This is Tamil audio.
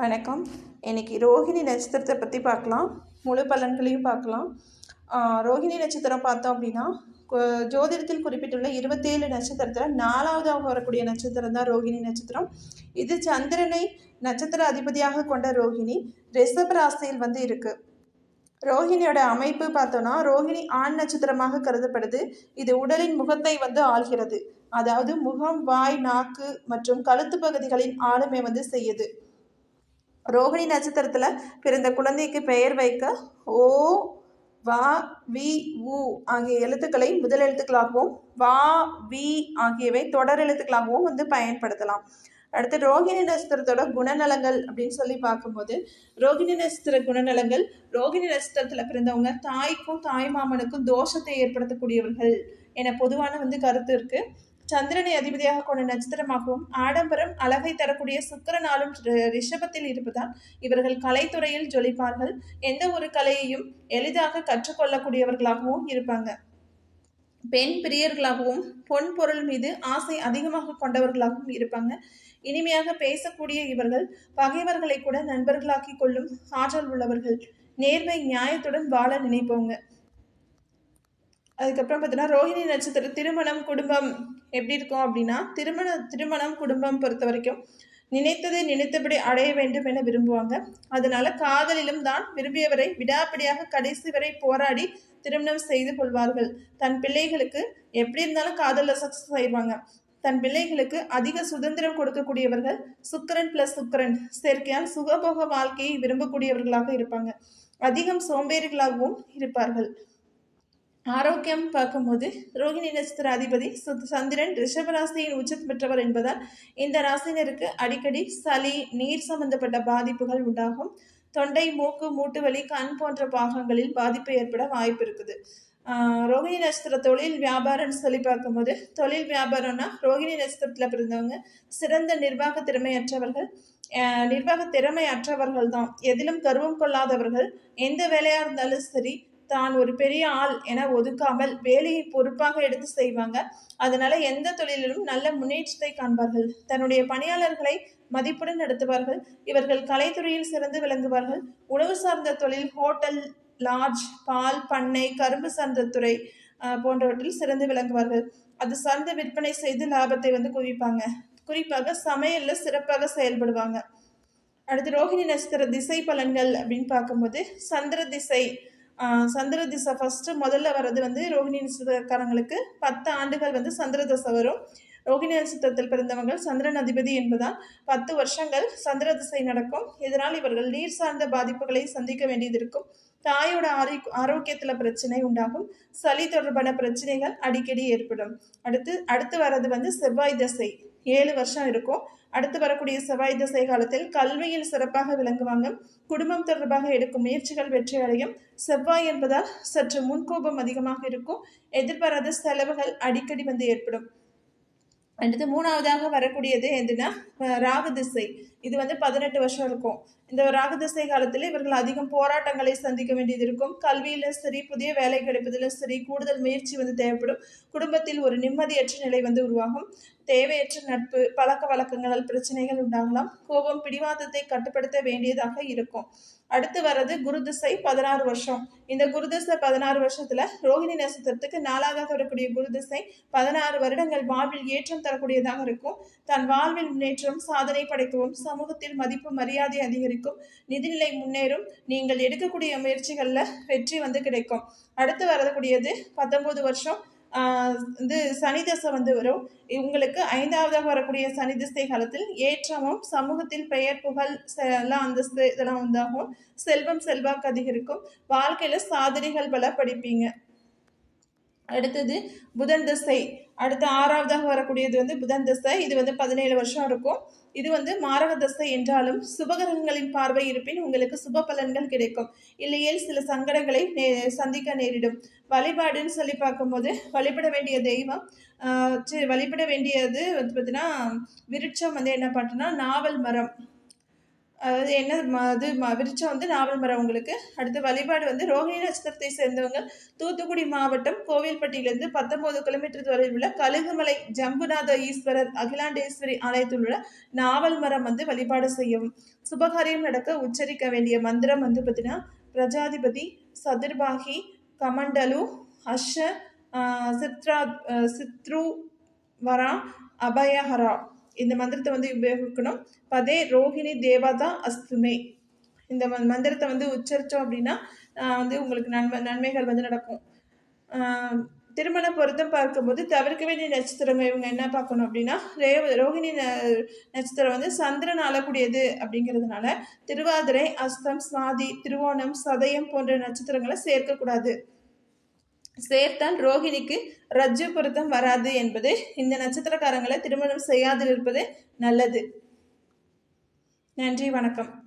வணக்கம். இன்னைக்கு ரோஹிணி நட்சத்திரத்தை பற்றி பார்க்கலாம். முழு பலன்களையும் பார்க்கலாம். ரோஹிணி நட்சத்திரம் பார்த்தோம் அப்படின்னா ஜோதிடத்தில் குறிப்பிட்டுள்ள இருபத்தேழு நட்சத்திரத்தில் நாலாவதாக வரக்கூடிய நட்சத்திரம் தான் ரோஹிணி நட்சத்திரம். இது சந்திரனை நட்சத்திர அதிபதியாக கொண்ட ரோஹிணி ரிஷப ராசியில் வந்து இருக்குது ரோஹிணியோட அமைப்பு பார்த்தோன்னா ரோஹிணி ஆண் நட்சத்திரமாக கருதப்படுது. இது உடலின் முகத்தை வந்து ஆள்கிறது. அதாவது முகம் வாய் நாக்கு மற்றும் கழுத்து பகுதிகளின் ஆளுமை வந்து செய்யுது. ரோகிணி நட்சத்திரத்தில் பிறந்த குழந்தைக்கு பெயர் வைக்க ஓ வா வி உ ஆகிய எழுத்துக்களை முதல் எழுத்துக்களாகவும் வா வி ஆகியவை தொடர் எழுத்துக்களாகவும் வந்து பயன்படுத்தலாம். அடுத்து ரோகிணி நட்சத்திரத்தோட குணநலங்கள் அப்படின்னு சொல்லி பார்க்கும்போது ரோகிணி நட்சத்திர குணநலங்கள் ரோகிணி நட்சத்திரத்தில் பிறந்தவங்க தாய்க்கும் தாய் மாமனுக்கும் தோஷத்தை ஏற்படுத்தக்கூடியவர்கள் என பொதுவான வந்து கருத்து இருக்கு. சந்திரனை அதிபதியாக கொண்ட நட்சத்திரமாகவும் ஆடம்பரம் அழகை தரக்கூடிய சுக்கரனாலும் ரி- ரிஷபத்தில் இருப்பதால் இவர்கள் கலைத்துறையில் ஜொலிப்பார்கள். எந்த ஒரு கலையையும் எளிதாக கற்றுக்கொள்ளக்கூடியவர்களாகவும் இருப்பாங்க. பெண் பிரியர்களாகவும் பொன் பொருள் மீது ஆசை அதிகமாக கொண்டவர்களாகவும் இருப்பாங்க. இனிமையாக பேசக்கூடிய இவர்கள் பகைவர்களை கூட நண்பர்களாக்கி கொள்ளும் ஆற்றல் உள்ளவர்கள். நேர்மை நியாயத்துடன் வாழ நினைப்பவங்க. அதுக்கப்புறம் பார்த்தீங்கன்னா ரோஹிணி நட்சத்திரம் திருமணம் குடும்பம் எப்படி இருக்கும் அப்படின்னா திருமண திருமணம் குடும்பம் பொறுத்த வரைக்கும் நினைத்ததை நினைத்தபடி அடைய வேண்டும் என விரும்புவாங்க. அதனால காதலிலும் தான் விரும்பியவரை விடாப்பிடியாக கடைசி வரை போராடி திருமணம் செய்து கொள்வார்கள். தன் பிள்ளைகளுக்கு எப்படி இருந்தாலும் காதலில் சக்ஸஸ் ஆயிடுவாங்க. தன் பிள்ளைகளுக்கு அதிக சுதந்திரம் கொடுக்கக்கூடியவர்கள் சுக்கரன் பிளஸ் சுக்கிரன். சேர்க்கையால் சுகபோக வாழ்க்கையை விரும்பக்கூடியவர்களாக இருப்பாங்க. அதிகம் சோம்பேறிகளாகவும் இருப்பார்கள். ஆரோக்கியம் பார்க்கும்போது ரோகிணி நட்சத்திர அதிபதி சந்திரன் ரிஷப ராசியின் உச்சம் பெற்றவர் என்பதால் இந்த ராசினருக்கு அடிக்கடி சளி நீர் சம்பந்தப்பட்ட பாதிப்புகள் உண்டாகும். தொண்டை மூக்கு மூட்டு வலி கண் போன்ற பாகங்களில் பாதிப்பு ஏற்பட வாய்ப்பு இருக்குது. ரோகிணி நட்சத்திர தொழில் வியாபாரம்னு சொல்லி பார்க்கும்போது தொழில் வியாபாரம்னா ரோகிணி நட்சத்திரத்தில் பிறந்தவங்க சிறந்த நிர்வாக திறமையற்றவர்கள் நிர்வாக திறமையற்றவர்கள் தான். எதிலும் கர்வம் கொள்ளாதவர்கள் எந்த வேலையாக இருந்தாலும் சரி தான் ஒரு பெரிய ஆள் என ஒதுக்காமல் வேலையை பொறுப்பாக எடுத்து செய்வாங்க. அதனால எந்த தொழிலிலும் நல்ல முன்னேற்றத்தை காண்பார்கள். தன்னுடைய பணியாளர்களை மதிப்புடன் நடத்துவார்கள். இவர்கள் கலைத்துறையில் சிறந்து விளங்குவார்கள். உணவு சார்ந்த தொழில் ஹோட்டல் லாட்ஜ் பால் பண்ணை கரும்பு சார்ந்த துறை போன்றவற்றில் சிறந்து விளங்குவார்கள். அது சார்ந்த விற்பனை செய்து லாபத்தை வந்து குவிப்பாங்க. குறிப்பாக சமையல்ல சிறப்பாக செயல்படுவாங்க. அடுத்து ரோஹிணி நட்சத்திர திசை பலன்கள் அப்படின்னு பார்க்கும்போது சந்திர திசை சந்திர திசை ஃபர்ஸ்ட் முதல்ல வர்றது வந்து ரோஹிணி நட்சத்திரக்காரங்களுக்கு பத்து ஆண்டுகள் வந்து சந்திர தசை வரும். ரோகிணி நட்சத்திரத்தில் பிறந்தவங்க சந்திரன் அதிபதி என்பதால் பத்து வருஷங்கள் சந்திர திசை நடக்கும். இதனால் இவர்கள் நீர் சார்ந்த பாதிப்புகளை சந்திக்க வேண்டியது இருக்கும். தாயோட ஆரோக் ஆரோக்கியத்தில் பிரச்சனை உண்டாகும். சளி தொடர்பான பிரச்சனைகள் அடிக்கடி ஏற்படும். அடுத்து அடுத்து வர்றது வந்து செவ்வாய் திசை. ஏழு வருஷம் இருக்கும். அடுத்து வரக்கூடிய செவ்வாய் திசை காலத்தில் கல்வியில் சிறப்பாக விளங்குவாங்க. குடும்பம் தொடர்பாக எடுக்கும் முயற்சிகள் வெற்றி அடையும். செவ்வாய் என்பதால் சற்று முன்கோபம் அதிகமாக இருக்கும். எதிர்பாராத செலவுகள் அடிக்கடி வந்து ஏற்படும். அடுத்து மூணாவதாக வரக்கூடியது எதுனா ராகு திசை. இது வந்து பதினெட்டு வருஷம் இருக்கும். இந்த ராகு திசை காலத்தில் இவர்கள் அதிகம் போராட்டங்களை சந்திக்க வேண்டியது இருக்கும். கல்வியிலும் சரி புதிய வேலை கிடைப்பதிலும் சரி கூடுதல் முயற்சி வந்து தேவைப்படும். குடும்பத்தில் ஒரு நிம்மதியற்ற நிலை வந்து உருவாகும். தேவையற்ற நட்பு பழக்க வழக்கங்களால் பிரச்சனைகள் உண்டாகலாம். கோபம் பிடிவாதத்தை கட்டுப்படுத்த வேண்டியதாக இருக்கும். அடுத்து வர்றது குரு திசை பதினாறு வருஷம். இந்த குருதிசை பதினாறு வருஷத்துல ரோகிணி நட்சத்திரத்துக்கு நாலாவதாக வரக்கூடிய குருதிசை பதினாறு வருடங்கள் வாழ்வில் ஏற்றம் தரக்கூடியதாக இருக்கும். தன் வாழ்வில் முன்னேற்றம் சாதனை படைக்கவும் சமூகத்தில் மதிப்பு மரியாதை அதிகரிக்கும் நிதிநிலை முன்னேறும் நீங்கள் எடுக்கக்கூடிய முயற்சிகள்ல வெற்றி வந்து கிடைக்கும். அடுத்து வரக்கூடியது பத்தொன்பது வருஷம். வந்து இது சனி தசை வந்து வரும். உங்களுக்கு ஐந்தாவதாக வரக்கூடிய சனி திசை காலத்தில் ஏற்றமும் சமூகத்தில் பெயர் புகழ் எல்லாம் அந்தஸ்து இதெல்லாம் உண்டாகும். செல்வம் செல்வாக்கு அதிகரிக்கும். வாழ்க்கையில் சாதனைகள் பல படிப்பீங்க. அடுத்தது புதன் திசை. அடுத்து ஆறாவதாக வரக்கூடியது வந்து புதன் திசை. இது வந்து பதினேழு வருஷம் இருக்கும். இது வந்து மாரக தசை என்றாலும் சுபகிரகங்களின் பார்வை இருப்பின் உங்களுக்கு சுப பலன்கள் கிடைக்கும். இல்லையேல் சில சங்கடங்களை நே சந்திக்க நேரிடும். வழிபாடுன்னு சொல்லி பார்க்கும்போது வழிபட வேண்டிய தெய்வம் வழிபட வேண்டியது வந்து பார்த்தீங்கன்னா விருட்சம் வந்து என்ன பண்ணுறோன்னா நாவல் மரம். அதாவது என்ன அது இது ம வந்து நாவல் மரம் உங்களுக்கு. அடுத்த வழிபாடு வந்து ரோஹிணி நட்சத்திரத்தை சேர்ந்தவங்க. தூத்துக்குடி மாவட்டம் கோவில்பட்டியிலேருந்து பத்தொம்போது கிலோமீட்டர் தொலைவில் உள்ள கழுகுமலை ஜம்புநாத ஈஸ்வரர் அகிலாண்டேஸ்வரி ஆலயத்தில் உள்ள நாவல் மரம் வந்து வழிபாடு செய்யும். சுபகாரியம் நடக்க உச்சரிக்க வேண்டிய மந்திரம் வந்து பார்த்தீங்கன்னா பிரஜாதிபதி சதுர்பாகி கமண்டலு அஷ சித்ரா சித்ரு வரா அபயஹரா. இந்த மந்திரத்தை வந்து உபயோகிக்கணும். பதே ரோஹிணி தேவதா அஸ்துமே. இந்த ம- மந்திரத்தை வந்து உச்சரித்தோம் அப்படின்னா வந்து உங்களுக்கு நன்மை நன்மைகள் வந்து நடக்கும். திருமண பொருத்தம் பார்க்கும்போது தவிர்க்க வேண்டிய நட்சத்திரங்கள் இவங்க என்ன பார்க்கணும் அப்படின்னா ரே ரோஹிணி ந- நட்சத்திரம் வந்து சந்திரன் ஆளக்கூடியது அப்படிங்கிறதுனால திருவாதிரை அஸ்தம் சுவாதி திருவோணம் சதயம் போன்ற நட்சத்திரங்களை சேர்க்கக்கூடாது. சேர்த்தால் ரோகிணிக்கு ரஜ்ஜு பொருத்தம் வராது என்பது இந்த நட்சத்திரக்காரங்களை திருமணம் செய்யாதிருப்பது நல்லது. நன்றி வணக்கம்.